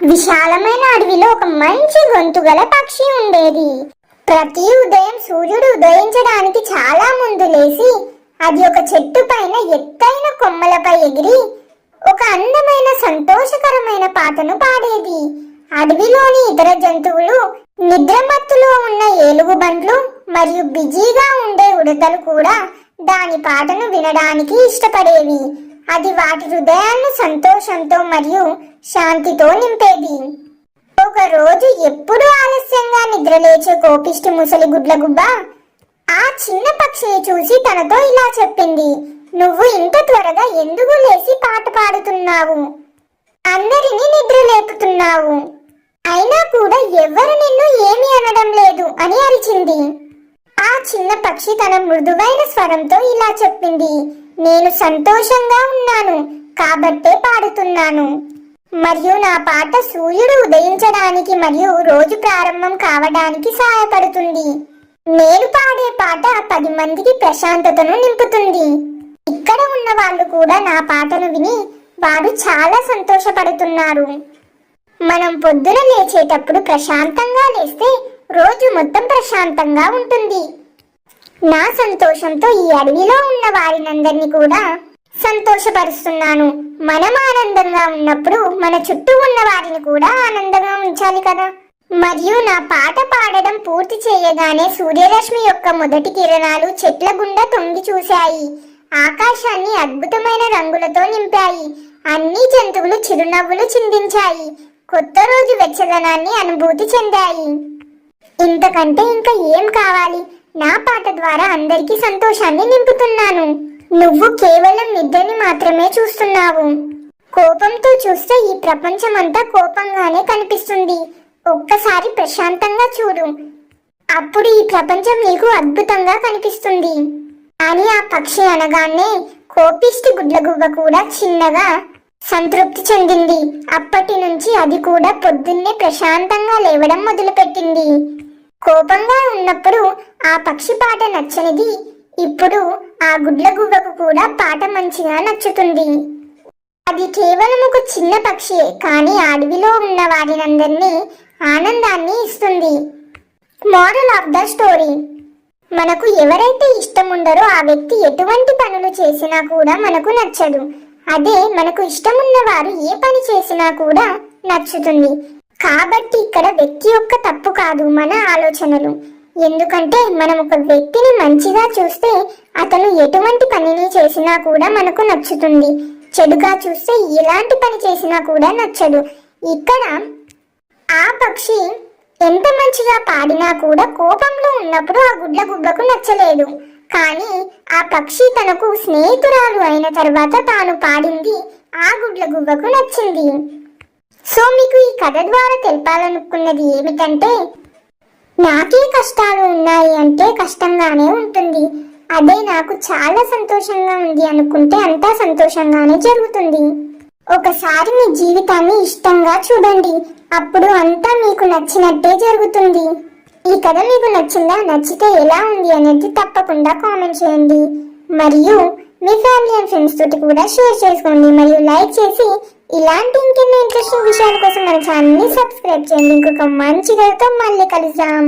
విశాలమైన అడవిలో ఒక మంచి గొంతు గల పక్షి ఉండేది. ప్రతి ఉదయం సూర్యుడు ఉదయించడానికి చాలా ముందు లేచి అది ఒక చెట్టు పైన ఎత్తైన కొమ్మలపై ఎగిరి ఒక అందమైన సంతోషకరమైన పాటను పాడేది. అడవిలోని ఇతర జంతువులు నిద్రమత్తులో ఉన్న ఏలుగుబంట్లు మరియు బిజీగా ఉండే ఉడతలు కూడా దాని పాటను వినడానికి ఇష్టపడేవి. అది వాటి హృదయాన్ని సంతోషంతో మరియు శాంతితో నింపేది. ఒకరోజు ఎప్పుడూ ఎప్పుడు ఆలస్యంగా నిద్రలేచే కోపిష్టి ముసలి గుడ్లగుబ్బ ఆ చిన్న పక్షిని చూసి తనతో ఇలా చెప్పింది నువ్వు ఇంత త్వరగా ఎందుకు లేచి పాట పాడుతున్నావు? అందరినీ నిద్ర లేపుతున్నావు. అయినా కూడా ఎవ్వరు నిన్ను ఏమీ అనడం లేదు అని అరిచింది. ఆ చిన్న పక్షి తన మృదువైన స్వరంతో ఇలా చెప్పింది నేను సంతోషంగా ఉన్నాను కాబట్టే పాడుతున్నాను. మరియు నా పాట సూర్యుడు ఉదయించడానికి మరియు రోజు ప్రారంభం కావడానికి సహాయపడుతుంది. నేను పాడే పాట పది మందికి ప్రశాంతతను నింపుతుంది. ఇక్కడ ఉన్న వాళ్ళు కూడా నా పాటను విని వారు చాలా సంతోషపడుతున్నారు. మనం పొద్దున లేచేటప్పుడు ప్రశాంతంగా లేస్తే రోజు మొత్తం ప్రశాంతంగా ఉంటుంది. నా సంతోషంతో ఈ అడవిలో ఉన్న వారినందరినీ కూడా సంతోషపరుస్తున్నాను. మనం ఆనందంగా ఉన్నప్పుడు మన చుట్టూ ఉన్న వారిని కూడా ఆనందంగా ఉంచాలి కదా. మరియు నా పాట పాడడం పూర్తి చేయగానే సూర్యరశ్మి యొక్క మొదటి కిరణాలు చెట్ల గుండా తొంగి చూశాయి. ఆకాశాన్ని అద్భుతమైన రంగులతో నింపాయి. అన్ని జంతువులు చిరునవ్వులు చిందించాయి. కొత్త రోజు వెచ్చదనాన్ని అనుభూతి చెందాయి. ఇంతకంటే ఇంకా ఏం కావాలి? నా పాట ద్వారా అందరికీ సంతోషాన్ని నింపుతున్నాను. నువ్వు కేవలం నిద్రని మాత్రమే చూస్తున్నావు. కోపంతో చూస్తే ఈ ప్రపంచమంతా కోపంగానే కనిపిస్తుంది. ఒక్కసారి ప్రశాంతంగా చూడు. అప్పుడు ఈ ప్రపంచం నీకు అద్భుతంగా కనిపిస్తుంది. అని ఆ పక్షి అనగానే కోపిష్టి గుడ్లగువ్వ కూడా చిన్నగా సంతృప్తి చెందింది. అప్పటి నుంచి అది కూడా పొద్దున్నే ప్రశాంతంగా లేవడం మొదలుపెట్టింది. కోపంగా ఉన్నప్పుడు ఆ పక్షి పాట నచ్చనిది ఇప్పుడు ఆ గుడ్లగువ్వకు కూడా పాట మంచిగా నచ్చుతుంది. అది కేవలం ఒక చిన్న పక్షియే కానీ అడవిలో ఉన్న వారినందరినీ ఆనందాన్ని ఇస్తుంది. Moral of the story. మనకు ఎవరైతే ఇష్టం ఉండరో ఆ వ్యక్తి ఎటువంటి పనులు చేసినా కూడా మనకు నచ్చదు. అదే మనకు ఇష్టమున్న వారు ఏ పని చేసినా కూడా నచ్చుతుంది. కాబట్టి ఇక్కడ వ్యక్తి యొక్క తప్పు కాదు మన ఆలోచనలు. ఎందుకంటే మనం ఒక వ్యక్తిని మంచిగా చూస్తే అతను ఎటువంటి పనిని చేసినా కూడా మనకు నచ్చుతుంది. చెడుగా చూస్తే ఎలాంటి పని చేసినా కూడా నచ్చదు. ఇక్కడ ఆ పక్షి ఎంత మంచిగా పాడినా కూడా కోపంలో ఉన్నప్పుడు ఆ గుడ్ల గుబ్బకు నచ్చలేదు. కానీ ఆ పక్షి తనకు స్నేహితురాలు అయిన తర్వాత తాను పాడింది ఆ గుడ్ల గుబ్బకు నచ్చింది. సో మీకు ఈ కథ ద్వారా తెలపాలనుకున్నది ఏమిటంటే నాకే కష్టాలు ఉన్నాయి అంటే కష్టంగానే ఉంటుంది. అదే నాకు చాలా సంతోషంగా ఉంది అనుకుంటే అంతా సంతోషంగానే జరుగుతుంది. ఒకసారి మీ జీవితాన్ని ఇష్టంగా చూడండి. అప్పుడు అంతా మీకు నచ్చినట్టే జరుగుతుంది. ఈ కథ మీకు నచ్చిందా నచ్చితే ఎలా ఉంది అనేది తప్పకుండా కామెంట్ చేయండి. మరియు మీ ఫ్యామిలీ అండ్ ఫ్రెండ్స్ తోటి కూడా షేర్ చేసుకోండి. మరియు లైక్ చేసి ఇలాంటి ఇంకెన్నో ఇంట్రెస్టింగ్ విషయాల కోసం మన ఛానల్ని సబ్స్క్రైబ్ చేయండి. ఇంకొక మంచి కథతో మళ్ళీ కలుద్దాం.